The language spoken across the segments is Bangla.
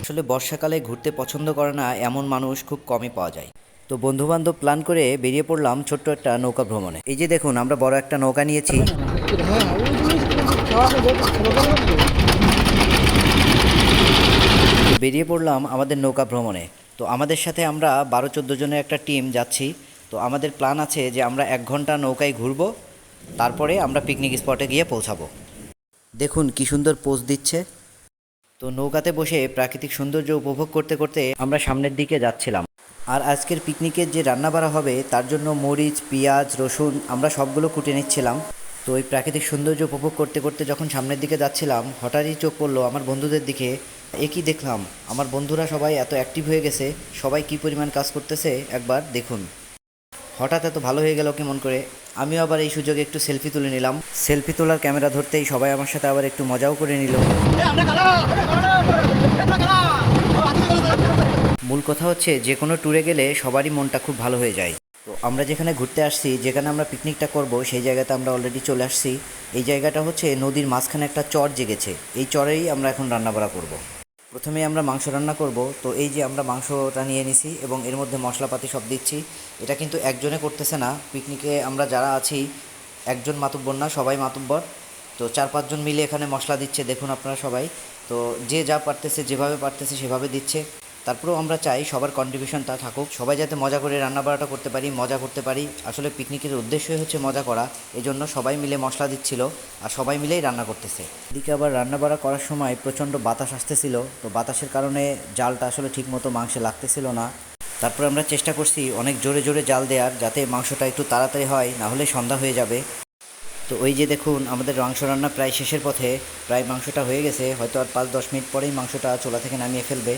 আসলে বর্ষাকালে ঘুরতে পছন্দ করে না এমন মানুষ খুব কমই পাওয়া যায়। তো বন্ধুবান্ধব প্ল্যান করে বেরিয়ে পড়লাম ছোট্ট একটা নৌকা ভ্রমণে। এই যে দেখুন, আমরা বড় একটা নৌকা নিয়েছি। বেরিয়ে পড়লাম আমাদের নৌকা ভ্রমণে। তো আমাদের সাথে আমরা বারো চোদ্দ জনের একটা টিম যাচ্ছি। তো আমাদের প্ল্যান আছে যে আমরা এক ঘণ্টা নৌকায় ঘুরবো, তারপরে আমরা পিকনিক স্পটে গিয়ে পৌঁছাবো। দেখুন কি সুন্দর পোজ দিচ্ছে। তো নৌকাতে বসে প্রাকৃতিক সৌন্দর্য উপভোগ করতে করতে আমরা সামনের দিকে যাচ্ছিলাম। আর আজকের পিকনিকের যে রান্না বাড়া হবে, তার জন্য মরিচ, পেঁয়াজ, রসুন আমরা সবগুলো কুটে নিচ্ছিলাম। তো ওই প্রাকৃতিক সৌন্দর্য উপভোগ করতে করতে যখন সামনের দিকে যাচ্ছিলাম, হঠাৎই চোখ পড়ল আমার বন্ধুদের দিকে। একই দেখলাম? আমার বন্ধুরা সবাই এত অ্যাক্টিভ হয়ে গেছে, সবাই কী পরিমাণ কাজ করতেছে? একবার দেখুন। হঠাৎ এত ভালো হয়ে গেল কেমন করে? আমিও আবার এই সুযোগে একটু সেলফি তুলে নিলাম। সেলফি তোলার ক্যামেরা ধরতেই সবাই আমার সাথে আবার একটু মজাও করে নিল। মূল কথা হচ্ছে, যে কোনো ট্যুরে গেলে সবারই মনটা খুব ভালো হয়ে যায়। তো আমরা যেখানে ঘুরতে আসছি, যেখানে আমরা পিকনিকটা করব, সেই জায়গাতে আমরা অলরেডি চলে আসছি। এই জায়গাটা হচ্ছে নদীর মাঝখানে একটা চর জেগেছে। এই চরেই আমরা এখন রান্নাবাড়া করব। প্রথমে আমরা মাংস রান্না করব। তো এই যে আমরা মাংসটা নিয়ে নিছি এবং এর মধ্যে মশলাপাতি সব দিচ্ছি, এটা কিন্তু একজনে করতেছে না। পিকনিকে আমরা যারা আছি, একজন মাতুব্বর না, সবাই মাতুব্বর। তো চার পাঁচজন মিলে এখানে মশলা দিচ্ছে, দেখুন আপনারা সবাই। তো যে যা পারতেছে, যেভাবে পারতেছে সেভাবে দিচ্ছে। তারপরেও আমরা চাই সবার কন্ট্রিবিউশনটা থাকুক। সবাই যাতে মজা করে রান্না বাড়াটা করতে পারি, মজা করতে পারি। আসলে পিকনিকের উদ্দেশ্যই হচ্ছে মজা করা। এই জন্য সবাই মিলে মশলা দিচ্ছিল আর সবাই মিলেই রান্না করতেছে। এদিকে আবার রান্না বাড়া করার সময় প্রচণ্ড বাতাস আসতেছিল। তো বাতাসের কারণে জালটা আসলে ঠিকমতো মাংসে লাগতেছিল না। তারপর আমরা চেষ্টা করছি অনেক জোরে জোরে জাল দেওয়ার যাতে মাংসটা একটু তাড়াতাড়ি হয়, না হলে সন্ধ্যা হয়ে যাবে। তো ওই যে দেখুন, আমাদের মাংস রান্না প্রায় শেষের পথে। প্রায় মাংসটা হয়ে গেছে। হয়তো আর পাঁচ দশ মিনিট পরেই মাংসটা চোলা থেকে নামিয়ে ফেলবে।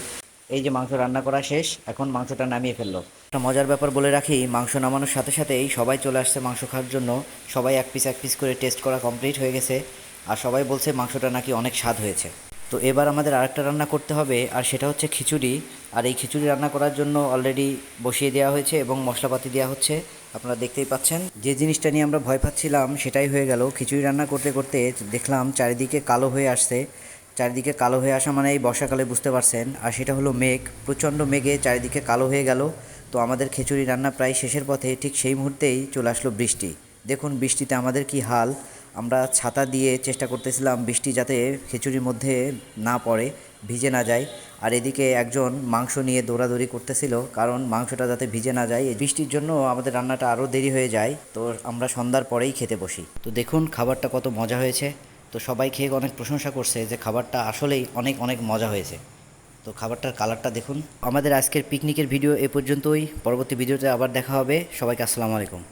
এই যে মাংস রান্না করা শেষ, এখন মাংসটা নামিয়ে ফেলল। একটা মজার ব্যাপার বলে রাখি, মাংস নামানোর সাথে সাথেই সবাই চলে আসছে মাংস খাওয়ার জন্য। সবাই এক পিস এক পিস করে টেস্ট করা কমপ্লিট হয়ে গেছে। আর সবাই বলছে মাংসটা নাকি অনেক স্বাদ হয়েছে। তো এবার আমাদের আরেকটা রান্না করতে হবে, আর সেটা হচ্ছে খিচুড়ি। আর এই খিচুড়ি রান্না করার জন্য অলরেডি বসিয়ে দেওয়া হয়েছে এবং মশলাপাতি দেওয়া হচ্ছে। আপনারা দেখতেই পাচ্ছেন, যে জিনিসটা নিয়ে আমরা ভয় পাচ্ছিলাম সেটাই হয়ে গেল। খিচুড়ি রান্না করতে করতে দেখলাম চারিদিকে কালো হয়ে আসছে। চারিদিকে কালো হয়ে আসা মানে এই বর্ষাকালে বুঝতে পারছেন। আর সেটা হলো মেঘ, প্রচণ্ড মেঘে চারিদিকে কালো হয়ে গেল। তো আমাদের খিচুড়ি রান্না প্রায় শেষের পথে ঠিক সেই মুহূর্তেই চলে আসলো বৃষ্টি। দেখুন বৃষ্টিতে আমাদের কি হাল। আমরা ছাতা দিয়ে চেষ্টা করতেছিলাম বৃষ্টি যাতে খিচুড়ির মধ্যে না পড়ে, ভিজে না যায়। আর এদিকে একজন মাংস নিয়ে দৌড়াদৌড়ি করতেছিল, কারণ মাংসটা যাতে ভিজে না যায়, এই বৃষ্টির জন্য আমাদের রান্নাটা আরও দেরি হয়ে যায়। তো আমরা সন্ধ্যার পরেই খেতে বসি। তো দেখুন খাবারটা কত মজা হয়েছে। তো সবাই খেয়ে অনেক প্রশংসা করছে যে খাবারটা আসলেই অনেক অনেক মজা হয়েছে। তো খাবারটার কালারটা দেখুন। আমাদের আজকের পিকনিকের ভিডিও এ পর্যন্তই। পরবর্তী ভিডিওতে আবার দেখা হবে। সবাইকে আসসালামু আলাইকুম।